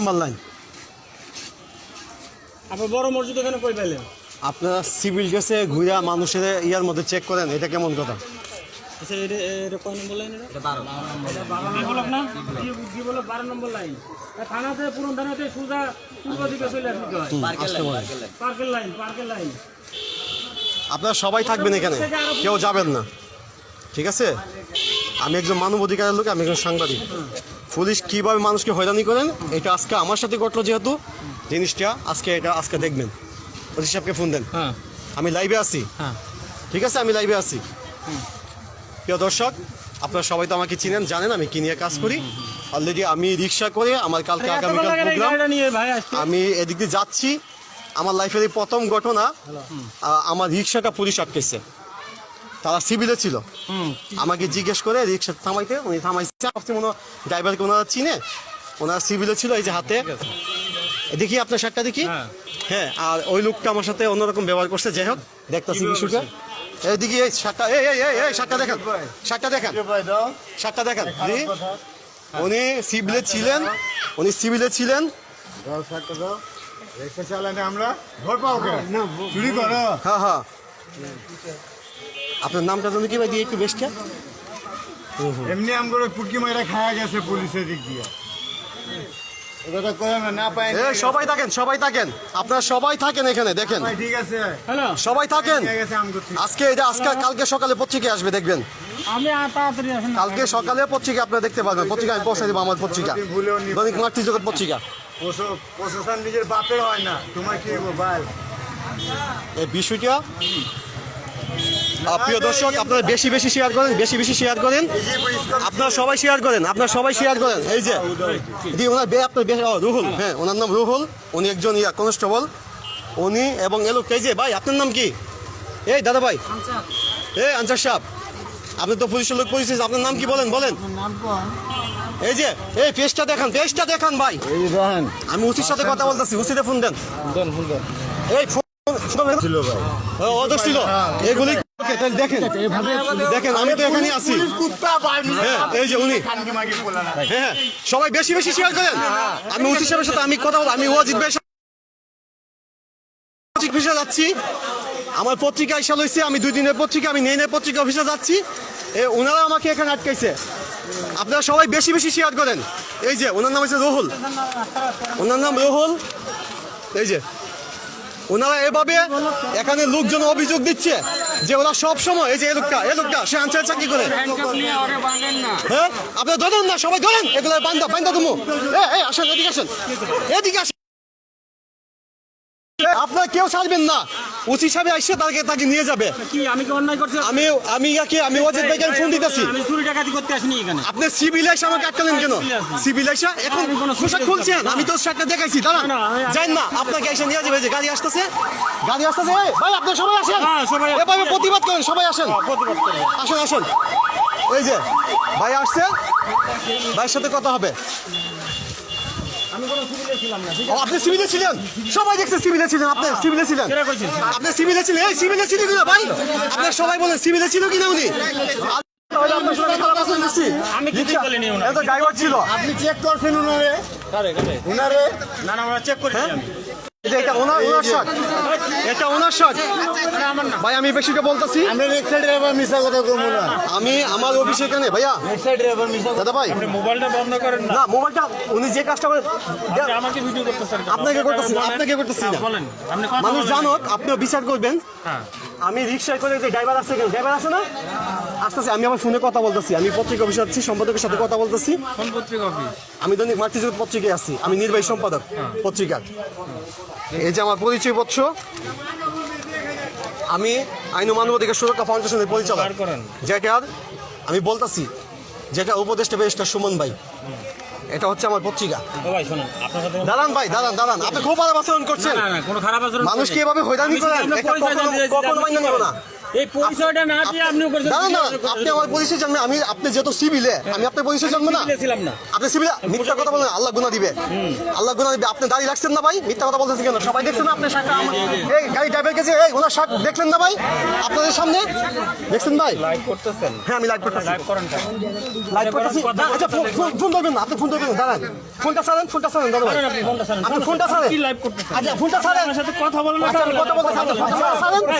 Number line. আপনার বড় মসজিদ এখানে কই পাইলেন? আপনারা সিভিল কেসে ঘুরা মানুষের ইয়ার মধ্যে চেক করেন এটা কেমন কথা? আচ্ছা এটা এটা কয় নম্বর লাইন এটা? বারো নম্বর না কি বলক বারো নম্বর লাইন। থানাতে পুরন থানাতে সুজা পূর্ব দিকে চলে আসতে হয়। হুম, আসতে বলেন পার্কের লাইন। পার্কের লাইন আপনারা সবাই থাকবেন এখানে কেউ যাবেন না। ঠিক আছে? আমি একজন মানব অধিকারের লোক আমি একজন সাংবাদিক। পুলিশ কীভাবে মানুষকে হয়রানি করেন এটা আজকে আমার সাথে ঘটলো যেহেতু জিনিসটা আজকে এটা আজকে দেখবেন। ওসি সাহেবকে ফোন দেন। হ্যাঁ। আমি লাইভে আছি। হ্যাঁ। ঠিক আছে? আমি লাইভে আছি। প্রিয় দর্শক আপনারা সবাই তো আমাকে চিনেন জানেন আমি কি নিয়ে কাজ করি। অলরেডি আমি রিক্সা করে আমার কালকে আগামীকাল প্রোগ্রাম আমি এদিক দিয়ে যাচ্ছি। আমার লাইফের এই প্রথম ঘটনা আমার রিক্সাটা পুলিশ আটকেছে। তারা সিভিলে ছিল। আমাকে জিজ্ঞেস করে রিক্সা থামাইতে উনি থামাইছে। ভাবছি মনে ড্রাইভারকে ওনারা চিনে? ওনারা সিভিলে ছিল এই যে হাতে। দেখি আপনার শার্টটা দেখি। হ্যাঁ। হ্যাঁ আর ওই লোকটা আমার সাথে অন্যরকম ব্যবহার করছে যাই হোক দেখতেছি বিষয়টা। এইদিকে এই শার্টটা এই এই এই এই শার্টটা দেখেন। শার্টটা দেখেন। শার্টটা দেখেন। উনি সিভিলে ছিলেন। উনি সিভিলে ছিলেন। দাও শার্টটা দাও। রিক্সা চালানে আমরা ভোট পাও চুরি করো। হ্যাঁ হ্যাঁ। আপনার নামটা জানি কি ভাই দিয়ে একটু বেশটা এমনি আম করে পুটকি মাইরা খায়া গেছে পুলিশের দিক দিয়ে। সবাই থাকেন সবাই থাকেন। আপনারা সবাই থাকেন এখানে দেখেন। ভাই ঠিক আছে। হ্যালো। সবাই থাকেন। আমগো আজকে এটা আজকে কালকে সকালে পত্রিকা আসবে দেখবেন। আমি তাড়াতাড়ি আসেন কালকে সকালে পত্রিকা আপনারা দেখতে পারবেন। পত্রিকা আমি পৌঁছে দেবো আমার পত্রিকা। দৈনিক মাতৃ জগৎ পত্রিকা। প্রশাসন নিজের বাপের হয় না। তোমার কি এই বিষয়টা? প্রিয় দর্শক আপনারা বেশি বেশি শেয়ার করেন বেশি বেশি শেয়ার করেন। আপনারা সবাই শেয়ার করেন আপনারা সবাই শেয়ার করেন। এই যে দি ওনার বে আপনার বে রুহুল হ্যাঁ ওনার নাম রুহুল উনি একজন ইয়া কনস্টেবল উনি এবং এলো কে যে ভাই আপনার নাম কি? এই দাদা ভাই। এই আনসার সাহেব। আপনি তো পুলিশের লোক পরিচিত আপনার নাম কি বলেন বলেন। এই যে এই পেজটা দেখান পেজটা দেখান ভাই। আমি উচির সাথে কথা বলতেছি উচিতে ফোন দেন। দেন ফোন দেন। এই ছিল ভাই। ও, ছিল। এগুলি দেখেন। দেখেন আমি তো এখানে আছি। হ্যাঁ এই যে উনি। খানকি মাগি বলা না। হ্যাঁ হ্যাঁ, সবাই বেশি বেশি শেয়ার করেন। আমি উচিত সাহেবের সাথে আমি কথা বল আমি ওয়াজিদ ভাইয়ের অফিসে যাচ্ছি। আমার পত্রিকা এসে লইছে। আমি দুই দিনের পত্রিকা আমি নেই পত্রিকা অফিসে যাচ্ছি। এ ওনারা আমাকে এখানে আটকাইছে। আপনারা সবাই বেশি বেশি শেয়ার করেন। এই যে ওনার নাম হচ্ছে রহুল। ওনার নাম রহুল। এই যে। ওনারা এভাবে এখানে লোকজন অভিযোগ দিচ্ছে যে ওরা সব সময় এই যে এই লোকটা সে আনসার চাকরি করে? হ্যাঁ? আপনারা ধরেন না, সবাই ধরেন। এগুলো পান্দা পান্দা তুমি আসেন, এদিকে আসেন। এদিকে আসেন। আপনারা কেউ ছাড়বেন না। উচিত হিসাবে আসছে তাকে তাকে নিয়ে যাবে। কি আমি কি অন্যায় করছি? আমি আমি ইয়াকে আমি ওয়াজিদ ভাইকে ফোন দিতেছি। আমি চুরি ডাকাতি করতে আসিনি এখানে। আপনি সিভিল এসে আমাকে আটকালেন কেন? সিভিল এসে এখন পোশাক খুলছেন? আমি তো শার্টটা দেখাইছি দাঁড়া যাই না আপনাকে এসে নিয়ে যাবে যে গাড়ি আসতেছে। গাড়ি আসতেছে ভাই আপনি সবাই আসেন। হ্যাঁ। এভাবে প্রতিবাদ করেন সবাই আসেন। প্রতিবাদ করে আসুন আসুন। এই যে ভাই আসছে। ভাইয়ের সাথে কথা হবে। আপনি সিভিলে ছিলেন? সবাই দেখছে সিভিলে ছিলেন আপনি সিভিলে ছিলেন। আপনি সিভিলে ছিলেন? এই সিভিলে ছিল কিনা ভাই? আপনার সবাই বলেন সিভিলে ছিল কিনা উনি। আমি বলিনি। ড্রাইভার ছিল। আপনি চেক করছেন উনারে? কারে কারে? উনারে? না না আমরা চেক করেছি আমি। এটা এটা ওনার ওনার শার্ট এটা ওনার শার্ট ভাই আমি বেশিকে বলতেছি। আমি রিক্সা ড্রাইভার মিশা কথা কমু না। আমি আমার অফিসে এখানে ভাইয়া। রিক্সা ড্রাইভার মিশা দাদা ভাই। মোবাইলটা বন্ধ করেন না। না মোবাইলটা উনি যে কাজটা করে আপনি আমাকে ভিডিও করতেছেন? আপনাকে করতেছি আপনাকে করতেছি না। বলেন আপনি মানুষ জানুক আপনিও বিচার করবেন। হ্যাঁ। আমি রিক্সায় করে যে ড্রাইভার আছে কেন ড্রাইভার আছে না? আসতেছে আমি আমার ফোনে কথা বলতেছি। আমি পত্রিকা অফিসে আছি সম্পাদকের সাথে কথা বলতেছি। কোন পত্রিকা অফিস? আমি দৈনিক মাতৃজগৎ পত্রিকায় আছি। আমি নির্বাহী সম্পাদক পত্রিকার। এই যে আমার পরিচয় পত্র আমি আইন ও মানবাধিকার সুরক্ষা ফাউন্ডেশনের পরিচালক। যেটার আমি বলতাছি যেটা উপদেষ্টা বেরিস্টার সুমন ভাই। এটা হচ্ছে আমার পত্রিকা। ভাই শুনুন আপনার সাথে দাঁড়ান ভাই দাঁড়ান দাঁড়ান। আপনি খুব খারাপ আচরণ করছেন। না না কোনো খারাপ আচরণ মানুষকে এভাবে হয়রানি করেন। এটা কখনো নেব না। এই পরিচয়টা না দিয়ে আপনি করেছেন দাঁড়ান না আপনি আমার পরিচয় জানবেন আমি আপনি যেহেতু সিভিলে আমি আপনার পরিচয় জানব না। ছিলাম না। আপনি সিভিলে মিথ্যা কথা বলেন আল্লাহ গুনা দিবে আল্লাহ গুনা দিবে আপনি দাঁড়িয়ে রাখছেন না ভাই মিথ্যা কথা বলতেছেন কেন? সবাই দেখছেন না আপনার শার্টটা আমার এই গাড়ি ড্রাইভার কাছে এই ওনার শার্ট দেখলেন না ভাই? আপনাদের সামনে? দেখছেন ভাই? লাইভ করতেছেন। হ্যাঁ আমি লাইভ করতেছি। লাইভ করেন লাইভ করতেছি। আচ্ছা ফোন ফোন- ফোন ধরবেন না আপনি ফোন ধরবেন দাঁড়ান। ফোনটা ছাড়েন ফোনটা ছাড়েন ভাই। আপনি ফোনটা ছাড়েন। আপনি ফোনটা ছাড়েন। কি লাইভ করতেছেন? আচ্ছা ফোনটা ছাড়েন। আমার সাথে কথা বলেন না আচ্ছা, আমি কথা বলতে ছাড়েন।